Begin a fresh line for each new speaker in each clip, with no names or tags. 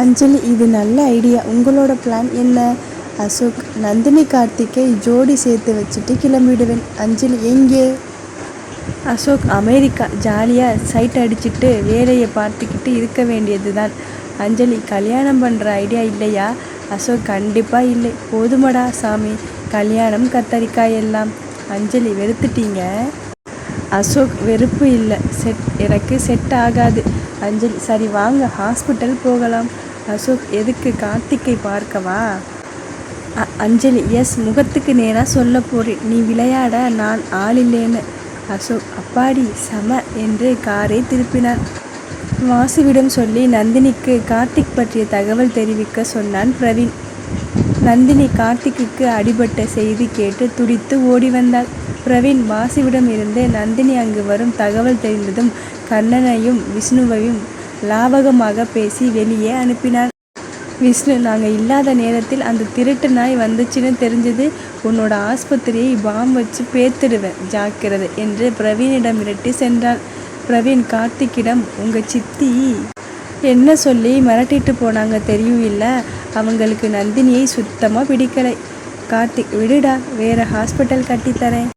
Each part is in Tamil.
அஞ்சலி இது நல்ல ஐடியா. உங்களோட பிளான் என்ன? அசோக் நந்தினி கார்த்திக்கை ஜோடி சேர்த்து வச்சுட்டு கிளம்பிடுவேன். அஞ்சலி எங்கே? அசோக் அமெரிக்கா. ஜாலியாக சைட் அடிச்சுட்டு வேலையை பார்த்துக்கிட்டு இருக்க வேண்டியது தான் அஞ்சலி கல்யாணம் பண்ணுற ஐடியா இல்லையா? அசோக் கண்டிப்பாக இல்லை. போதுமடா சாமி. கல்யாணம் கத்தரிக்காய் எல்லாம். அஞ்சலி வெறுத்துட்டீங்க? அசோக் வெறுப்பு இல்லை. செட் எனக்கு செட் ஆகாது. அஞ்சலி சரி வாங்க. ஹாஸ்பிட்டல் போகலாம். அசோக் எதுக்கு கார்த்திக்கை பார்க்கவா? அ- அஞ்சலி எஸ் முகத்துக்கு நேராக சொல்ல போறேன் நீ விளையாட நான் ஆள் இல்லைன்னு. அசோக் அப்பாடி சம என்று காரை திருப்பினார் வாசுவிடம் சொல்லி நந்தினிக்கு கார்த்திக் பற்றிய தகவல் தெரிவிக்க சொன்னான் பிரவீன். நந்தினி கார்த்திக்கு அடிபட்ட செய்தி கேட்டு துடித்து ஓடி வந்தாள். பிரவீன் வாசுவிடம் இருந்து நந்தினி அங்கு வரும் தகவல் தெரிந்ததும் கண்ணனையும் விஷ்ணுவையும் லாவகமாக பேசி வெளியே அனுப்பினார். விஷ்ணு நாங்கள் இல்லாத நேரத்தில் அந்த திருட்டு நாய் வந்துச்சுன்னு தெரிஞ்சது. உன்னோட ஆஸ்பத்திரியை பாம் வச்சு பேத்துடுவேன் ஜாக்கிரதை என்று பிரவீனிடம் மிரட்டி சென்றாள். பிரவீன் கார்த்திக்கிடம் உங்கள் சித்தி என்ன சொல்லி மிரட்டிட்டு போனாங்க தெரியும் இல்லை அவங்களுக்கு நந்தினியை சுத்தமாக பிடிக்கலை. கார்த்திக் விடுடா வேற ஹாஸ்பிட்டல் கட்டித்தரேன்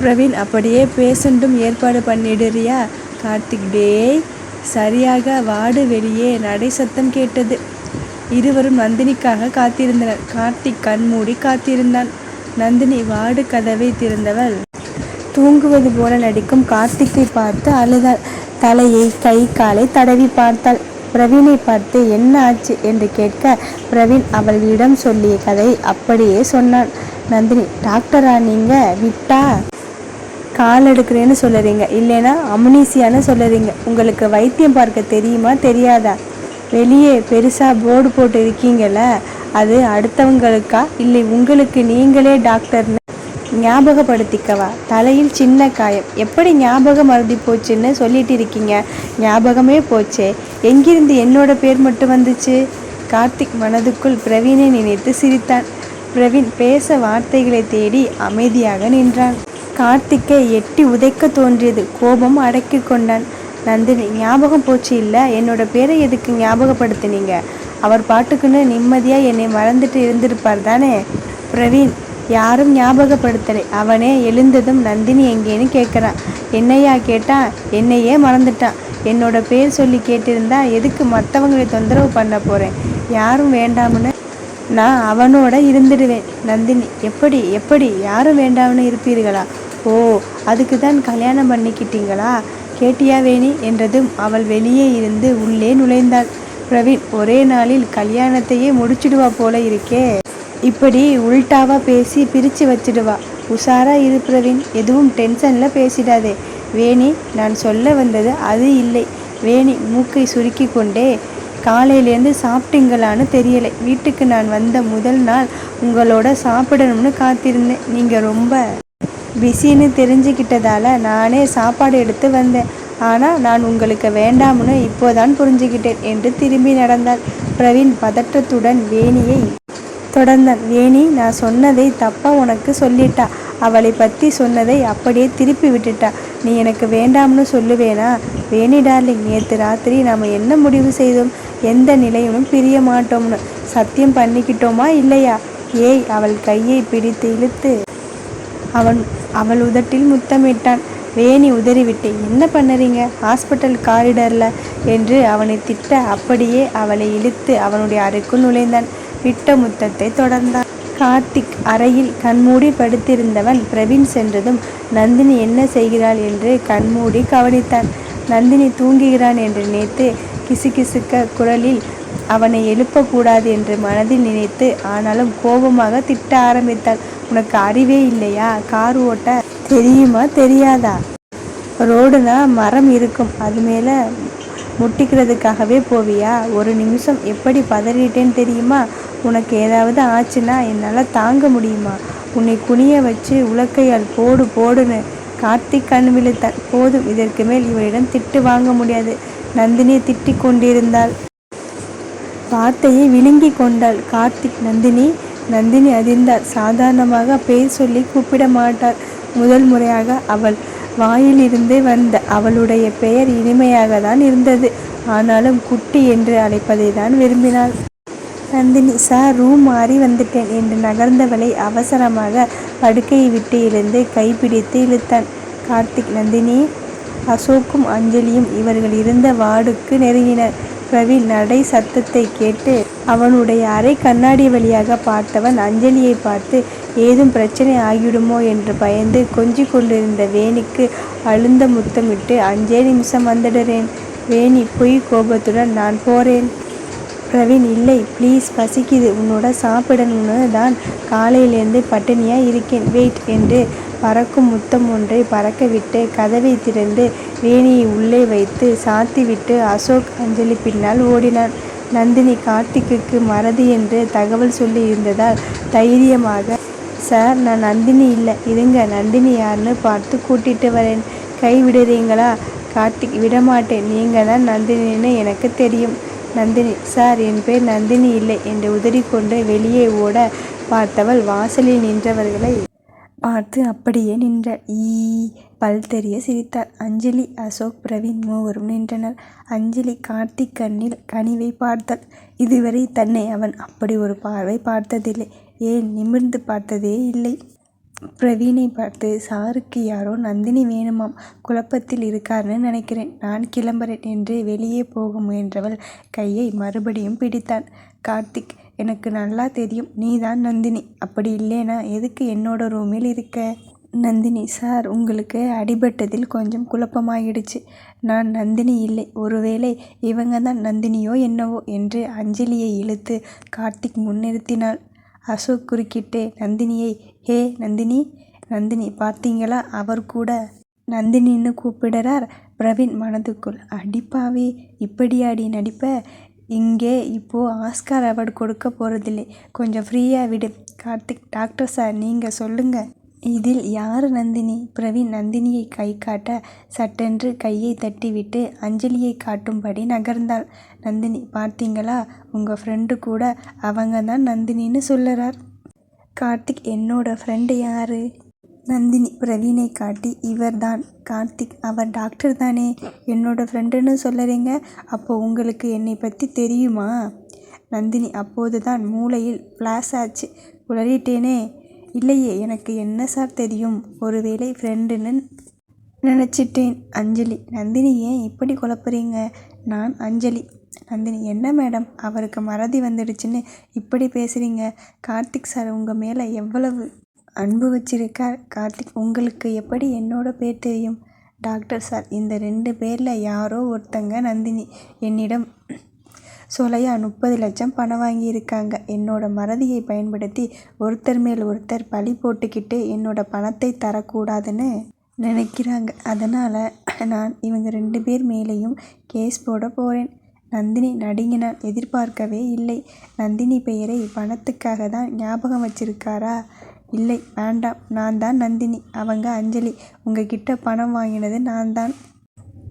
பிரவீன் அப்படியே பேஷண்ட்டும் ஏற்பாடு பண்ணிடுறியா? கார்த்திக் டேய் சரியாக வாடு வெளியே நடை சத்தம் கேட்டது. இருவரும் நந்தினிக்காக காத்திருந்தனர். கார்த்திக் கண்மூடி காத்திருந்தான். நந்தினி வார்டு கதவை திறந்தவள். தூங்குவது போல நடிக்கும் கார்த்திக்கை பார்த்து அழுதாள். தலையை கை காலை தடவி பார்த்தாள். பிரவீனை பார்த்து என்ன ஆச்சு? என்று கேட்க பிரவீன் அவளிடம் சொல்லிய கதை அப்படியே சொன்னான். நந்தினி டாக்டரா நீங்க? விட்டா? கால் எடுக்கிறேன்னு சொல்லுறீங்க. இல்லைன்னா அமுனீசியான்னு சொல்லுறீங்க. உங்களுக்கு வைத்தியம் பார்க்க தெரியுமா தெரியாதா? வெளியே பெருசாக போர்டு போட்டு இருக்கீங்கள அது அடுத்தவங்களுக்கா? இல்லை உங்களுக்கு நீங்களே டாக்டர்னு ஞாபகப்படுத்திக்கவா? தலையில் சின்ன காயம். எப்படி ஞாபகம் மறதி போச்சுன்னு சொல்லிட்டு இருக்கீங்க. ஞாபகமே போச்சே. எங்கிருந்து என்னோட பேர் மட்டும் வந்துச்சு? கார்த்திக் மனதுக்குள் பிரவீனை நினைத்து சிரித்தான். பிரவீன் பேச வார்த்தைகளை தேடி அமைதியாக நின்றான். கார்த்திக்கை எட்டி உதைக்க தோன்றியது. கோபம் அடக்கி கொண்டான். நந்தினி ஞாபகம் போச்சு இல்லை? என்னோட பேரை எதுக்கு ஞாபகப்படுத்தினீங்க? அவர் பாட்டுக்குன்னு நிம்மதியாக என்னை மறந்துட்டு இருந்திருப்பார் தானே? பிரவீன் யாரும் ஞாபகப்படுத்தலை. அவனே எழுந்ததும் நந்தினி எங்கேன்னு கேட்குறான் என்னையா கேட்டான் என்னையே மறந்துட்டான். என்னோட பேர் சொல்லி கேட்டிருந்தா எதுக்கு மற்றவங்களை தொந்தரவு பண்ண போகிறேன் யாரும் வேண்டாம்னு நான் அவனோட இருந்துடுவேன். நந்தினி எப்படி எப்படி? யாரும் வேண்டாம்னு இருப்பீர்களா? ஓ அதுக்கு தான் கல்யாணம் பண்ணிக்கிட்டீங்களா? கேட்டியா வேணி? என்றதும் அவள் வெளியே இருந்து உள்ளே நுழைந்தாள். பிரவீன் ஒரே நாளில் கல்யாணத்தையே முடிச்சிடுவா போல இருக்கே. இப்படி உல்டாவா பேசி பிரித்து வச்சிடுவா. உஷாரா இரு பிரவீன் எதுவும் டென்ஷனில் பேசிடாதே. வேணி நான் சொல்ல வந்தது அது இல்லை. வேணி மூக்கை சுருக்கி கொண்டே காலையிலேருந்து சாப்பிட்டீங்களான்னு தெரியலை. வீட்டுக்கு நான் வந்த முதல் நாள் உங்களோட சாப்பிடணும்னு காத்திருந்தேன். நீங்கள் ரொம்ப பிஸின்னு தெரிஞ்சுக்கிட்டதால நானே சாப்பாடு எடுத்து வந்தேன். ஆனால் நான் உங்களுக்கு வேண்டாம்னு இப்போதான் புரிஞ்சுக்கிட்டேன் என்று திரும்பி நடந்தாள். பிரவீன் பதற்றத்துடன் வேணியை தொடர்ந்தான். வேணி நான் சொன்னதை தப்பா உனக்கு சொல்லிட்டா. அவளை பற்றி சொன்னதை அப்படியே திருப்பி விட்டுட்டா. நீ எனக்கு வேண்டாம்னு சொல்லுவேனா? வேணி டார்லிங் நேற்று ராத்திரி நாம் என்ன முடிவு செய்தோம்? எந்த நிலையிலும் பிரிய மாட்டோம்னு. சத்தியம் பண்ணிக்கிட்டோமா இல்லையா? ஏய் அவள் கையை பிடித்து இழுத்து அவன் அவள் உதட்டில் முத்தமிட்டான். வேணி உதறிவிட்டு என்ன பண்ணுறீங்க? ஹாஸ்பிட்டல் காரிடரில்? என்று அவனை திட்ட அப்படியே அவளை இழுத்து அவனுடைய அறைக்குள் நுழைந்தான். விட்ட முத்தத்தை தொடர்ந்தான். கார்த்திக் அறையில் கண்மூடி படுத்திருந்தவன் பிரவீன் சென்றதும் நந்தினி என்ன செய்கிறாள்? என்று கண்மூடி கவனித்தான். நந்தினி தூங்குகிறான் என்று நினைத்து கிசுகிசுக்க குரலில் அவனை எழுப்பக்கூடாது என்று மனதில் நினைத்து ஆனாலும் கோபமாக திட்ட ஆரம்பித்தாள். உனக்கு அறிவே இல்லையா? கார் ஓட்ட தெரியுமா? தெரியாதா? ரோடுனா மரம் இருக்கும். அது மேலே முட்டிக்கிறதுக்காகவே போவியா? ஒரு நிமிஷம் எப்படி பதறிட்டேன்னு தெரியுமா? உனக்கு ஏதாவது ஆச்சுன்னா என்னால் தாங்க முடியுமா? உன்னை குனிய வச்சு உலக்கையால் போடு போடுன்னு கார்த்திக் கண் விழித்தான் போதும் இதற்கு மேல் இவரிடம் திட்டு வாங்க முடியாது. நந்தினி திட்டிக் கொண்டிருந்தாள். வார்த்தையை விழுங்கி கொண்டாள். கார்த்திக் நந்தினி நந்தினி அதிர்ந்தாள். சாதாரணமாக பேர் சொல்லி கூப்பிட மாட்டாள். முதல் முறையாக அவள் வாயிலிருந்து வந்த அவளுடைய பெயர் இனிமையாக தான் இருந்தது. ஆனாலும் குட்டி என்று அழைப்பதை தான் விரும்பினாள். நந்தினி சார் ரூம் மாறி வந்துட்டேன் என்று நகர்ந்தவளை அவசரமாக படுக்கையை விட்டு எழுந்து கைப்பிடித்து இழுத்தான் கார்த்திக் நந்தினி அசோக்கும் அஞ்சலியும் இவர்கள் இருந்த வார்டுக்கு நெருங்கினர். ரவி நடை சத்தத்தை கேட்டு அவனுடைய அறை கண்ணாடி வழியாக பார்த்தவன் அஞ்சலியை பார்த்து ஏதும் பிரச்சனை ஆகிவிடுமோ? என்று பயந்து கொஞ்சி கொண்டிருந்த வேணிக்கு அழுந்த முத்தமிட்டு அஞ்சே நிமிஷம் வந்துடுறேன். வேணி பொய் கோபத்துடன் நான் போறேன். பிரவீன் இல்லை ப்ளீஸ் பசிக்குது. உன்னோட சாப்பிடணும்னு தான் காலையிலேருந்து பட்டினியாக இருக்கேன். வெயிட் என்று பறக்கும் முத்தம் ஒன்றை பறக்கவிட்டு கதவை திறந்து வேணியை உள்ளே வைத்து சாத்திவிட்டு அசோக் அஞ்சலி பின்னால் ஓடினான். நந்தினி கார்த்திக்குக்கு மறதி என்று தகவல் சொல்லி இருந்ததால் தைரியமாக சார் நான் நந்தினி இல்லை. இருங்க நந்தினி யாருன்னு பார்த்து கூட்டிட்டு வரேன். கை விடுறீங்களா? கார்த்திக் விடமாட்டேன். நீங்கள் தான் நந்தினின்னு எனக்கு தெரியும். நந்தினி சார் என் பேர் நந்தினி இல்லை என்று உதறிக்கொண்டு வெளியே ஓட பார்த்தவள் வாசலில் நின்றவர்களை பார்த்து அப்படியே நின்ற. ஈ பல் தெரிய சிரித்தார். அஞ்சலி அசோக் பிரவீன் மூவரும் நின்றனர். அஞ்சலி கார்த்திக் கண்ணில் கனிவை பார்த்தாள் இதுவரை தன்னை அவன் அப்படி ஒரு பார்வை பார்த்ததில்லை. ஏன் நிமிர்ந்து பார்த்ததே இல்லை. பிரவீனை பார்த்து சாருக்கு யாரோ நந்தினி வேணுமாம். குழப்பத்தில் இருக்காருன்னு நினைக்கிறேன். நான் கிளம்புறேன் என்று வெளியே போக முயன்றவள் கையை மறுபடியும் பிடித்தான் கார்த்திக் எனக்கு நல்லா தெரியும். நீ தான் நந்தினி. அப்படி இல்லைனா எதுக்கு என்னோட ரூமில் இருக்க? நந்தினி சார் உங்களுக்கு அடிபட்டதில் கொஞ்சம் குழப்பமாயிடுச்சு. நான் நந்தினி இல்லை. ஒருவேளை இவங்க தான் நந்தினியோ என்னவோ என்று அஞ்சலியை இழுத்து கார்த்திக் முன்னிறுத்தினாள். அசோக் குறுக்கிட்டு நந்தினியை ஹே நந்தினி நந்தினி பார்த்தீங்களா? அவர் கூட நந்தினின்னு கூப்பிடுறார் பிரவீன் மனதுக்குள். அடிப்பாவி இப்படியாடி நடிப்ப? இங்கே இப்போது ஆஸ்கார் அவார்டு கொடுக்க போகிறதில்லை கொஞ்சம் ஃப்ரீயாக விடு. கார்த்திக் டாக்டர் சார் நீங்கள் சொல்லுங்கள் இதில் யார் நந்தினி? பிரவீன் நந்தினியை கை காட்ட சட்டென்று கையை தட்டிவிட்டு அஞ்சலியை காட்டும்படி நகர்ந்தாள். நந்தினி பார்த்தீங்களா? உங்கள் ஃப்ரெண்டு கூட அவங்க தான் நந்தினின்னு சொல்லுறார். கார்த்திக் என்னோட ஃப்ரெண்டு யாரு? நந்தினி பிரவீனை காட்டி இவர்தான் கார்த்திக் அவர் டாக்டர் தானே. என்னோட ஃப்ரெண்டுன்னு சொல்லறீங்க. அப்போ உங்களுக்கு என்னை பற்றி தெரியுமா? நந்தினி அப்போது தான் மூளையில் ஃப்ளாஷ் ஆச்சு. உளறிட்டேனே இல்லையே எனக்கு என்ன சார் தெரியும்? ஒருவேளை ஃப்ரெண்டுன்னு நினச்சிட்டேன். அஞ்சலி நந்தினி ஏன் இப்படி குழப்புறீங்க? நான் அஞ்சலி. நந்தினி என்ன மேடம் அவருக்கு மறதி வந்துடுச்சுன்னு இப்படி பேசுகிறீங்க கார்த்திக் சார் உங்கள் மேலே எவ்வளவு அன்பு வச்சிருக்கார்? கார்த்திக் உங்களுக்கு எப்படி என்னோட பேர் தெரியும்? டாக்டர் சார் இந்த ரெண்டு பேரில் யாரோ ஒருத்தங்க நந்தினி. என்னிடம் சோலையா முப்பது லட்சம் பணம் வாங்கியிருக்காங்க. என்னோட மறதியை பயன்படுத்தி ஒருத்தர் மேல் ஒருத்தர் பழி போட்டுக்கிட்டு என்னோட பணத்தை தரக்கூடாதுன்னு நினைக்கிறாங்க. அதனால் நான் இவங்க ரெண்டு பேர் மேலேயும் கேஸ் போட போகிறேன் நந்தினி நடுங்கினான் எதிர்பார்க்கவே இல்லை. நந்தினி பெயரை பணத்துக்காக தான் ஞாபகம் வச்சிருக்காரா? இல்லை வேண்டாம். நான் தான் நந்தினி. அவங்க அஞ்சலி. உங்ககிட்ட பணம் வாங்கினது நான் தான்.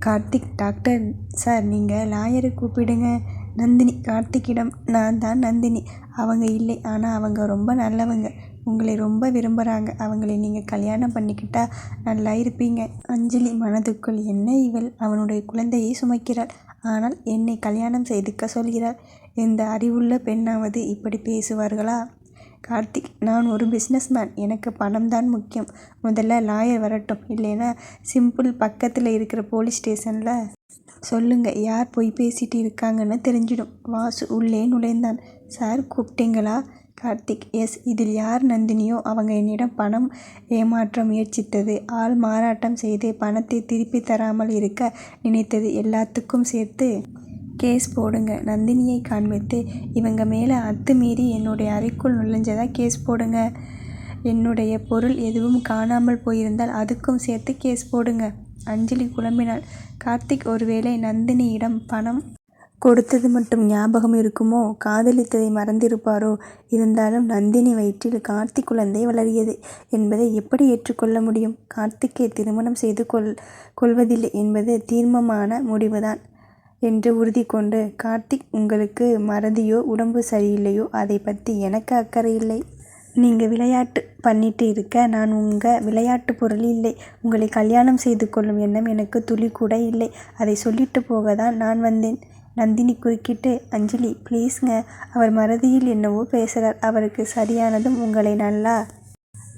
கார்த்திக் டாக்டர் சார் நீங்கள் லாயரை கூப்பிடுங்க. நந்தினி கார்த்திக்கிடம் நான் தான் நந்தினி. அவங்க இல்லை ஆனால் அவங்க ரொம்ப நல்லவங்க. உங்களை ரொம்ப விரும்புகிறாங்க அவங்களை நீங்கள் கல்யாணம் பண்ணிக்கிட்டா நல்லா இருப்பீங்க. அஞ்சலி மனதுக்குள் என்ன இவள்? அவனுடைய குழந்தையை சுமைக்கிறாள். ஆனால் என்னை கல்யாணம் செய்துக்க சொல்கிறாள். எந்த அறிவுள்ள பெண்ணாவது இப்படி பேசுவார்களா? கார்த்திக் நான் ஒரு பிஸ்னஸ்மேன் எனக்கு பணம் தான் முக்கியம். முதல்ல லாயர் வரட்டும். இல்லைன்னா சிம்பிள் பக்கத்தில் இருக்கிற போலீஸ் ஸ்டேஷனில் சொல்லுங்க யார் பொய் பேசிட்டு இருக்காங்கன்னு தெரிஞ்சிடும். வாசு உள்ளே நுழைந்தான். சார் கூப்பிட்டீங்களா? கார்த்திக் எஸ் இதில் யார் நந்தினியோ அவங்க என்னிடம் பணம் ஏமாற்ற முயற்சித்தது. ஆள் மாறாட்டம் செய்து பணத்தை திருப்பி தராமல் இருக்க நினைத்தது எல்லாத்துக்கும் சேர்த்து. கேஸ் போடுங்க நந்தினியை காண்பித்து இவங்க மேலே அத்துமீறி என்னுடைய அறைக்குள் நுழைஞ்சதா கேஸ் போடுங்க. என்னுடைய பொருள் எதுவும் காணாமல் போயிருந்தால் அதுக்கும் சேர்த்து கேஸ் போடுங்க. அஞ்சலி குழம்பினாள். கார்த்திக் ஒருவேளை நந்தினியிடம் பணம் கொடுத்தது மட்டும் ஞாபகம் இருக்குமோ? காதலித்ததை மறந்திருப்பாரோ? இருந்தாலும் நந்தினி வயிற்றில் கார்த்திக் குழந்தை வளரியது என்பதை எப்படி ஏற்றுக்கொள்ள முடியும்? கார்த்திக்கை திருமணம் செய்து கொள் கொள்வதில்லை என்பது தீர்மமான முடிவுதான். என்று உறுதி கொண்டு கார்த்திக் உங்களுக்கு மறதியோ உடம்பு சரியில்லையோ? அதை பற்றி எனக்கு அக்கறை இல்லை. நீங்கள் விளையாட்டு பண்ணிட்டு இருக்க நான் உங்கள் விளையாட்டு பொருள் இல்லை. உங்களை கல்யாணம் செய்து கொள்ளும் எண்ணம் எனக்கு துளி கூட இல்லை. அதை சொல்லிட்டு போக தான் நான் வந்தேன். நந்தினி குறுக்கிட்டு அஞ்சலி ப்ளீஸ்ங்க அவர் மறதியில் என்னவோ பேசுகிறார் அவருக்கு சரியானதும் உங்களை நல்லா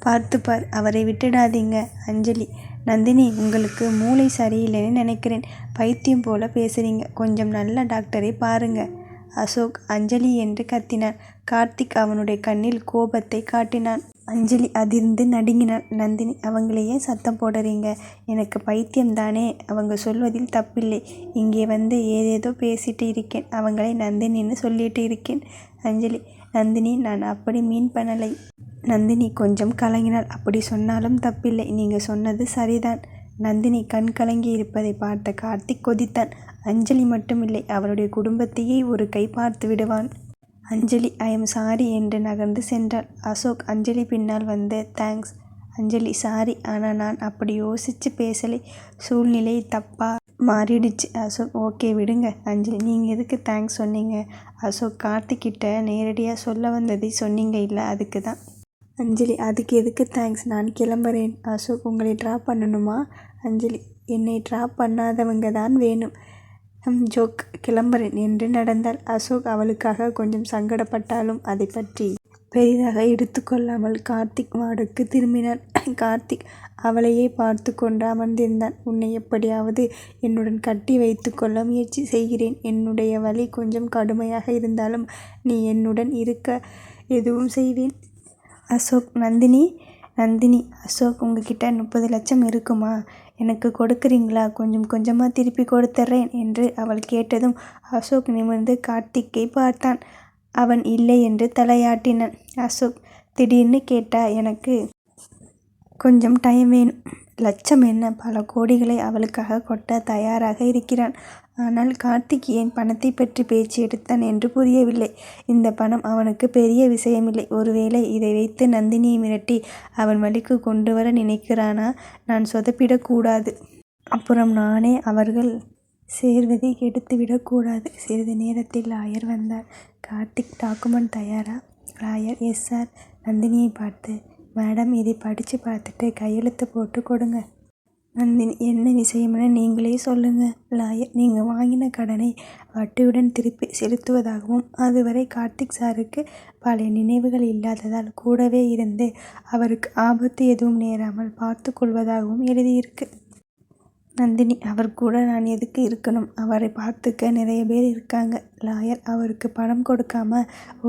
பார்த்துப்பார். அவரை விட்டுடாதீங்க அஞ்சலி. நந்தினி உங்களுக்கு மூளை சரியில்லைன்னு நினைக்கிறேன். பைத்தியம் போல பேசுறீங்க. கொஞ்சம் நல்ல டாக்டரை பாருங்க. அசோக் அஞ்சலி என்று கத்தினார் கார்த்திக் அவனுடைய கண்ணில் கோபத்தை காட்டினான். அஞ்சலி அதிர்ந்து நடுங்கினான் நந்தினி அவங்களையே சத்தம் போடுறீங்க? எனக்கு பைத்தியம் தானே அவங்க சொல்வதில் தப்பில்லை. இங்கே வந்து ஏதேதோ பேசிட்டு இருக்கேன். அவங்களை நந்தினின்னு சொல்லிட்டு இருக்கேன். அஞ்சலி நந்தினி நான் அப்படி மீன் பண்ணலை. நந்தினி கொஞ்சம் கலங்கினாள். அப்படி சொன்னாலும் தப்பில்லை. நீங்கள் சொன்னது சரிதான். நந்தினி கண் கலங்கி இருப்பதை பார்த்த கார்த்திக் கொதித்தான். அஞ்சலி மட்டுமில்லை அவளுடைய குடும்பத்தையே ஒரு கை பார்த்து விடுவான். அஞ்சலி ஐ எம் சாரி என்று நகர்ந்து சென்றாள். அசோக் அஞ்சலி பின்னால் வந்து தேங்க்ஸ் அஞ்சலி சாரி ஆனால் நான் அப்படி யோசித்து பேசலை. சூழ்நிலை தப்பாக மாறிடுச்சு. அசோக் ஓகே விடுங்க அஞ்சலி நீங்கள் எதுக்கு தேங்க்ஸ் சொன்னீங்க? அசோக் கார்த்திக்கிட்ட நேரடியாக சொல்ல வந்ததை சொன்னீங்க இல்லை அதுக்கு தான். அஞ்சலி அதுக்கு எதுக்கு தேங்க்ஸ் நான் கிளம்புறேன். அசோக் உங்களை ட்ராப் பண்ணணுமா? அஞ்சலி என்னை ட்ராப் பண்ணாதவங்க தான் வேணும். ஜோக் கிளம்புறேன். என்று நடந்தாள் அசோக் அவளுக்காக கொஞ்சம் சங்கடப்பட்டாலும் அதை பற்றி பெரிதாக எடுத்துக்கொள்ளாமல் கார்த்திக் வார்டுக்கு திரும்பினான் கார்த்திக் அவளையே பார்த்து கொண்டு அமர்ந்திருந்தான். உன்னை எப்படியாவது என்னுடன் கட்டி வைத்துக்கொள்ள முயற்சி செய்கிறேன். என்னுடைய வழி கொஞ்சம் கடுமையாக இருந்தாலும் நீ என்னுடன் இருக்க எதுவும் செய்வேன். அசோக் நந்தினி நந்தினி அசோக் உங்ககிட்ட முப்பது லட்சம் இருக்குமா? எனக்கு கொடுக்குறீங்களா? கொஞ்சம் கொஞ்சமாக திருப்பி கொடுத்துட்றேன் என்று அவள் கேட்டதும் அசோக் நிமிர்ந்து கார்த்திக்கை பார்த்தான். அவன் இல்லை என்று தலையாட்டினான். அசோக் திடீர்னு கேட்டா எனக்கு கொஞ்சம் டைம் வேணும். லட்சம் என்ன? பல கோடிகளை அவளுக்காக கொட்ட தயாராக இருக்கிறான். ஆனால் கார்த்திக் ஏன் பணத்தை பற்றி பேச்சு எடுத்தான் என்று புரியவில்லை. இந்த பணம் அவனுக்கு பெரிய விஷயமில்லை. ஒருவேளை இதை வைத்து நந்தினியை மிரட்டி அவன் வழிக்கு கொண்டு வர நினைக்கிறானா? நான் சொதப்பிடக்கூடாது. அப்புறம் நானே அவர்கள் சேர்வதை கெடுத்துவிடக்கூடாது சிறிது நேரத்தில் லாயர் வந்தார். கார்த்திக் டாக்குமெண்ட் தயாரா? Lawyer yes sir. நந்தினியை பார்த்து மேடம் இதை படித்து பார்த்துட்டு கையெழுத்து போட்டு கொடுங்க. நந்தினி என்ன விஷயம்னு நீங்களே சொல்லுங்கள் லாயர் நீங்கள் வாங்கின கடனை வட்டியுடன் திருப்பி செலுத்துவதாகவும் அதுவரை கார்த்திக் சாருக்கு பழைய நினைவுகள் இல்லாததால் கூடவே இருந்து அவருக்கு ஆபத்து எதுவும் நேராமல் பார்த்து கொள்வதாகவும் எழுதியிருக்கு. நந்தினி அவர் கூட நான் எதுக்கு இருக்கணும்? அவரை பார்த்துக்க நிறைய பேர் இருக்காங்க. லாயர் அவருக்கு பணம் கொடுக்காம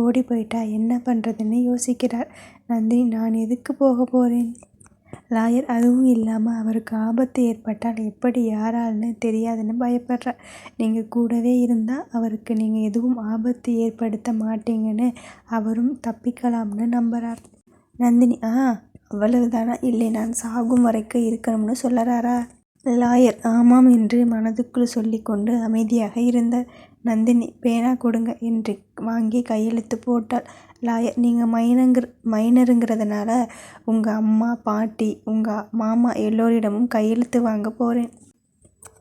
ஓடி போயிட்டா என்ன பண்ணுறதுன்னு யோசிக்கிறார். நந்தினி நான் எதுக்கு போக போகிறேன் லாயர் அதுவும் இல்லாமல் அவருக்கு ஆபத்து ஏற்பட்டால் எப்படி யாரால்னு தெரியாதுன்னு பயப்படுறார். நீங்கள் கூடவே இருந்தால் அவருக்கு நீங்கள் எதுவும் ஆபத்து ஏற்படுத்த மாட்டீங்கன்னு அவரும் தப்பிக்கலாம்னு நம்புகிறார் நந்தினி ஆ அவ்வளவுதானா? இல்லை நான் சாகும் வரைக்கும் இருக்கணும்னு சொல்லறாரா? லாயர் ஆமாம் என்று மனதுக்குள் சொல்லிக்கொண்டு அமைதியாக இருந்தார் நந்தினி பேனா கொடுங்க என்று வாங்கி கையெழுத்து போட்டாள். லாயர் நீங்கள் மைனங்கிற மைனருங்கிறதுனால உங்கள் அம்மா பாட்டி உங்கள் மாமா எல்லோரிடமும் கையெழுத்து வாங்க போகிறேன்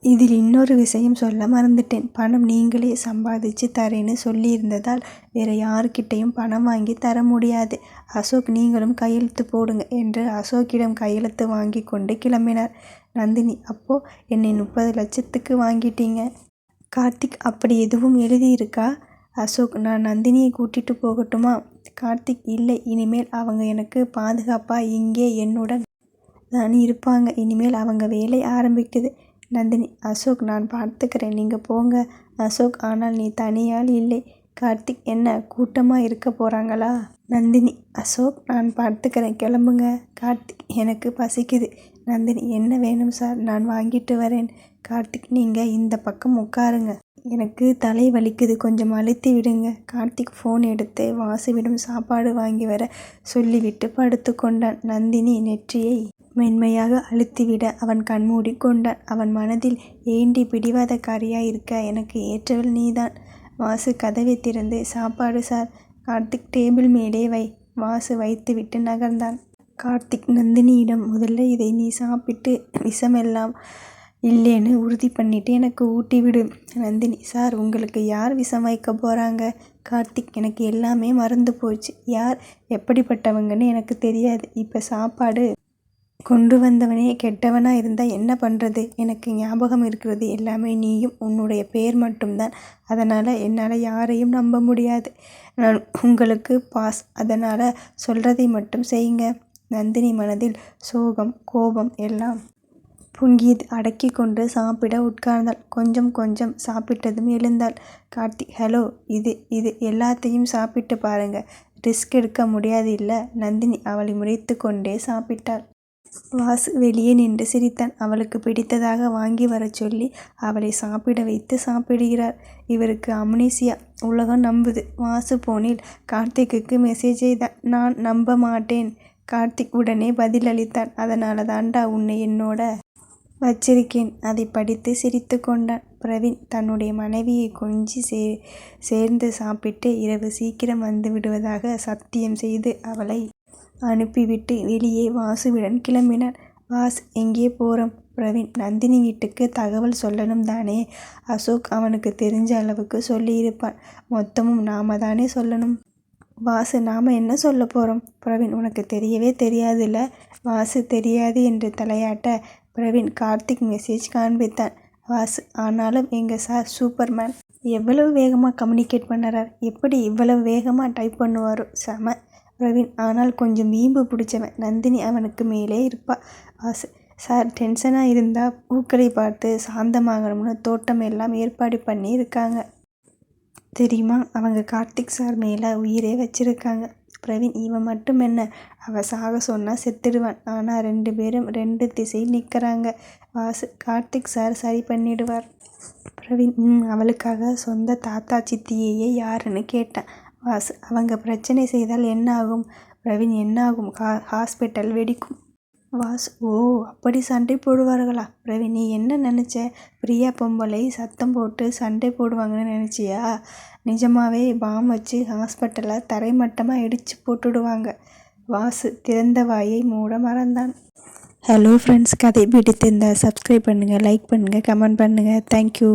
இதில் இன்னொரு விஷயம் சொல்ல மறந்துட்டேன். பணம் நீங்களே சம்பாதிச்சு தரேன்னு சொல்லியிருந்ததால் வேறு யாருக்கிட்டையும் பணம் வாங்கி தர முடியாது. அசோக் நீங்களும் கையெழுத்து போடுங்க என்று அசோக்கிடம் கையெழுத்து வாங்கி கொண்டு கிளம்பினார். நந்தினி அப்போ என்னை முப்பது லட்சத்துக்கு வாங்கிட்டீங்க. கார்த்திக் அப்படி எதுவும் எழுதியிருக்கா? அசோக் நான் நந்தினியை கூட்டிட்டு போகட்டுமா? கார்த்திக் இல்லை இனிமேல் அவங்க எனக்கு பாதுகாப்பாக இங்கே என்னுடன் தான் இருப்பாங்க. இனிமேல் அவங்க வேலை ஆரம்பிக்குது. நந்தினி அசோக் நான் பார்த்துக்கிறேன். நீங்கள் போங்க. அசோக் ஆனால் நீ தனியால் இல்லை. கார்த்திக் என்ன கூட்டமாக இருக்க போகிறாங்களா நந்தினி அசோக் நான் பார்த்துக்கிறேன். கிளம்புங்க. கார்த்திக் எனக்கு பசிக்குது. நந்தினி என்ன வேணும் சார்? நான் வாங்கிட்டு வரேன். கார்த்திக் நீங்கள் இந்த பக்கம் உட்காருங்க. எனக்கு தலை வலிக்குது. கொஞ்சம் அழுத்தி விடுங்க. கார்த்திக் ஃபோன் எடுத்து வாசுவிடம் சாப்பாடு வாங்கி வர சொல்லிவிட்டு படுத்து கொண்டான் நந்தினி நெற்றியை மென்மையாக அழுத்திவிட அவன் கண்மூடி கொண்டான் அவன் மனதில் ஏண்டி பிடிவாதக்காரியாயிருக்க? எனக்கு ஏற்றவள் நீதான். வாசு கதவை திறந்து சாப்பாடு சார் கார்த்திக் டேபிள் மேலே வை. வாசு வைத்துவிட்டு நகர்ந்தான். கார்த்திக் நந்தினியிடம் முதல்ல இதை நீ சாப்பிட்டு விஷமெல்லாம் இல்லைன்னு உறுதி பண்ணிட்டு எனக்கு ஊட்டிவிடு. நந்தினி சார் உங்களுக்கு யார் விஷம் வைக்க போகிறாங்க கார்த்திக் எனக்கு எல்லாமே மறந்து போச்சு. யார் எப்படிப்பட்டவங்கன்னு எனக்கு தெரியாது. இப்போ சாப்பாடு கொண்டு வந்தவனே கெட்டவனாக இருந்தால் என்ன பண்ணுறது எனக்கு ஞாபகம் இருக்கிறது எல்லாமே நீயும் உன்னுடைய பேர் மட்டும்தான். அதனால் என்னால் யாரையும் நம்ப முடியாது. நான் உங்களுக்கு பாஸ். அதனால் சொல்கிறதை மட்டும் செய்யுங்க. நந்தினி மனதில் சோகம் கோபம் எல்லாம் புங்கியது அடக்கி கொண்டு சாப்பிட உட்கார்ந்தாள். கொஞ்சம் கொஞ்சம் சாப்பிட்டதும் எழுந்தாள். கார்த்திக் ஹலோ இது இது எல்லாத்தையும் சாப்பிட்டு பாருங்க. ரிஸ்க் எடுக்க முடியாது இல்லை? நந்தினி அவளை முறைத்து கொண்டே சாப்பிட்டாள். வாசு வெளியே நின்று சிரித்தான். அவளுக்கு பிடித்ததாக வாங்கி வரச் சொல்லி அவளை சாப்பிட வைத்து சாப்பிடுகிறார். இவருக்கு அம்னீசியா உலகம் நம்புது. வாசு போனில் கார்த்திக்குக்கு மெசேஜ் செய்தான். நான் நம்ப மாட்டேன். கார்த்திக் உடனே பதிலளித்தான் அதனால தாண்டா உன்னை என்னோட வச்சிருக்கேன். அதை படித்து சிரித்து கொண்டான். பிரவீன் தன்னுடைய மனைவியை கொஞ்சி சே சேர்ந்து சாப்பிட்டு இரவு சீக்கிரம் வந்து விடுவதாக சத்தியம் செய்து அவளை அனுப்பிவிட்டு வெளியே வாசுவிடன் கிளம்பினார் வாஸ் எங்கே போகிறோம் பிரவீன் நந்தினி வீட்டுக்கு தகவல் சொல்லணும் தானே. அசோக் அவனுக்கு தெரிஞ்ச அளவுக்கு சொல்லியிருப்பான். மொத்தமும் நாம தானே சொல்லணும். வாசு நாம் என்ன சொல்ல போகிறோம் பிரவீன் உனக்கு தெரியவே தெரியாதுல்ல. வாசு தெரியாது என்று தலையாட்ட பிரவீன் கார்த்திக் மெசேஜ் காண்பித்தான். வாசு ஆனாலும் எங்கள் சார் சூப்பர்மேன் எவ்வளவு வேகமாக கம்யூனிகேட் பண்ணுறார்? எப்படி இவ்வளவு வேகமாக டைப் பண்ணுவாரோ? செம. பிரவீன். ஆனால் கொஞ்சம் வீம்பு பிடிச்சவன். நந்தினி அவனுக்கு மேலே இருப்பா. வாசு சார் டென்ஷனாக இருந்தால் பூக்களை பார்த்து சாந்தமாகணும்னு தோட்டம் எல்லாம் ஏற்பாடு பண்ணி இருக்காங்க தெரியுமா? அவங்க கார்த்திக் சார் மேலே உயிரே வச்சுருக்காங்க. பிரவீன் இவன் மட்டும் என்ன? அவ சாக சொன்னால் செத்துடுவான். ஆனால் ரெண்டு பேரும் ரெண்டு திசையில் நிற்கிறாங்க. வாசு கார்த்திக் சார் சரி பண்ணிடுவார். பிரவீன் ம் அவளுக்காக சொந்த தாத்தா சித்தியையே யாருன்னு கேட்டேன். வாசு அவங்க பிரச்சனை செய்தால் என்ன ஆகும் பிரவீன் என்ன ஆகும் ஹா ஹாஸ்பிட்டல் வெடிக்கும். வாசு ஓ அப்படி சண்டை போடுவார்களா? பிரவீன் நீ என்ன நினச்ச? பிரியா பொம்பளை சத்தம் போட்டு சண்டை போடுவாங்கன்னு நினச்சியா? நிஜமாவே பாம் வச்சு ஹாஸ்பிட்டலை தரைமட்டமாக இடித்து போட்டுடுவாங்க. வாசு திறந்த வாயை மூட மறந்தான். ஹலோ ஃப்ரெண்ட்ஸ் கதை பிடித்திருந்தால் சப்ஸ்கிரைப் பண்ணுங்கள் லைக் பண்ணுங்கள் கமெண்ட் பண்ணுங்கள் தேங்க்யூ